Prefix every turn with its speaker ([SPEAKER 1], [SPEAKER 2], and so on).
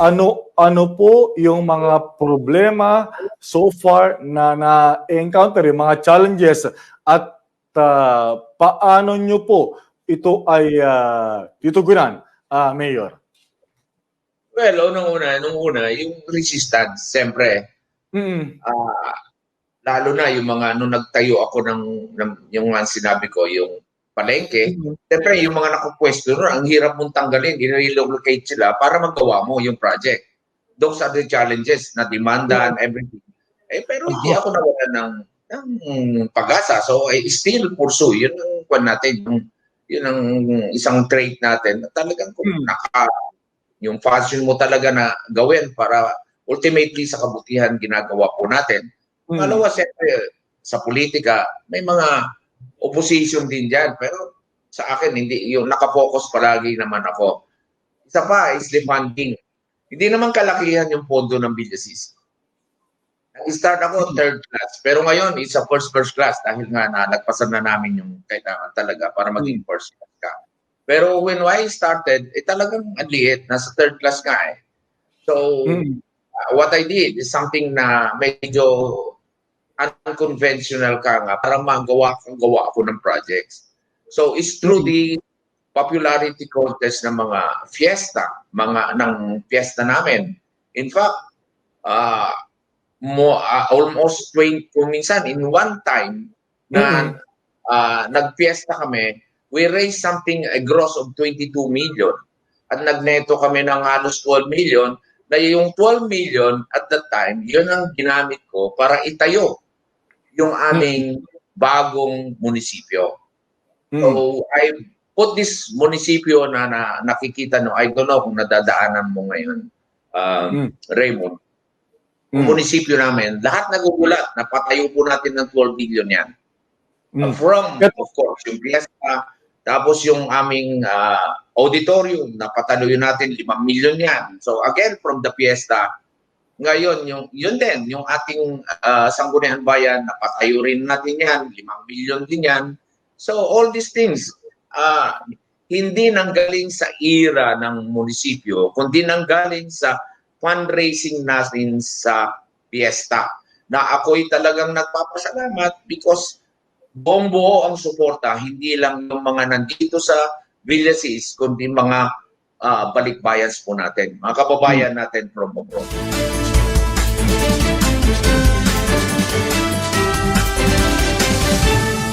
[SPEAKER 1] ano ano po yung mga problema so far na na-encounter, yung mga challenges at ah, paano nyo po ito ay uh, tutugunan, ah, Mayor?
[SPEAKER 2] Well, unang-una, nung una, yung resistance, siyempre,
[SPEAKER 1] Mm.
[SPEAKER 2] ah, lalo na yung mga, nung nagtayo ako ng, ng yung nga sinabi ko, yung palengke, siyempre, yung mga nakapwesto nun, ang hirap mong tanggalin, i-relocate sila para magawa mo yung project. Those are the challenges na demanda and everything. Eh, pero hindi ako nawalan ng, ng pag-asa. So, I still pursue. Yun ang kwan natin, yung, yun ang isang trait natin. na Talagang kung naka, yung passion mo talaga na gawin para ultimately sa kabutihan ginagawa po natin. Pangalawa, siyempre, sa politika, may mga opposition din dyan. Pero sa akin, hindi, yung nakafocus palagi naman ako. Isa pa is the funding. Hindi naman kalakihan yung pondo ng Villasis. Nag-start ako third class. Pero ngayon, isa first first class dahil nga na nagpasan na namin yung kailangan talaga para maging first class ka. Pero when I started, eh talagang ang liit. Nasa third class nga eh. So,
[SPEAKER 1] Mm.
[SPEAKER 2] uh, what I did is something na medyo unconventional ka nga para magawa kang gawa ako ng projects. So it's through the popularity contest ng mga fiesta, mga ng fiesta namin. In fact, uh, mo, uh, almost 20, kung minsan in one time na uh, nagfiesta kami, we raised something, a gross of 22 million. At nagneto kami ng halos 12 million na yung 12 million at that time, yun ang ginamit ko para itayo yung aming bagong munisipyo.
[SPEAKER 1] Mm.
[SPEAKER 2] So, I put this munisipyo na, na nakikita no, I don't know kung nadadaanan mo ngayon, um,
[SPEAKER 1] Mm.
[SPEAKER 2] Raymond.
[SPEAKER 1] Mm.
[SPEAKER 2] Yung munisipyo namin, lahat nagugulat na patayo po natin ng 12 billion yan.
[SPEAKER 1] Mm.
[SPEAKER 2] From,
[SPEAKER 1] But-
[SPEAKER 2] of course, yung fiesta, tapos yung aming ah, auditorium, napataluyo natin 5 million yan. So again, from the fiesta, ngayon, yung, yun din, yung ating ah, Sangguniang Bayan, napatayo rin natin yan, 5 million din yan. So all these things, ah, hindi nanggaling sa ira ng munisipyo, kundi nanggaling sa fundraising natin sa fiesta. Na ako'y talagang nagpapasalamat because buong-buo ang suporta, hindi lang yung mga nandito sa villages, kundi mga ah, balikbayans po natin, mga kababayan natin from abroad.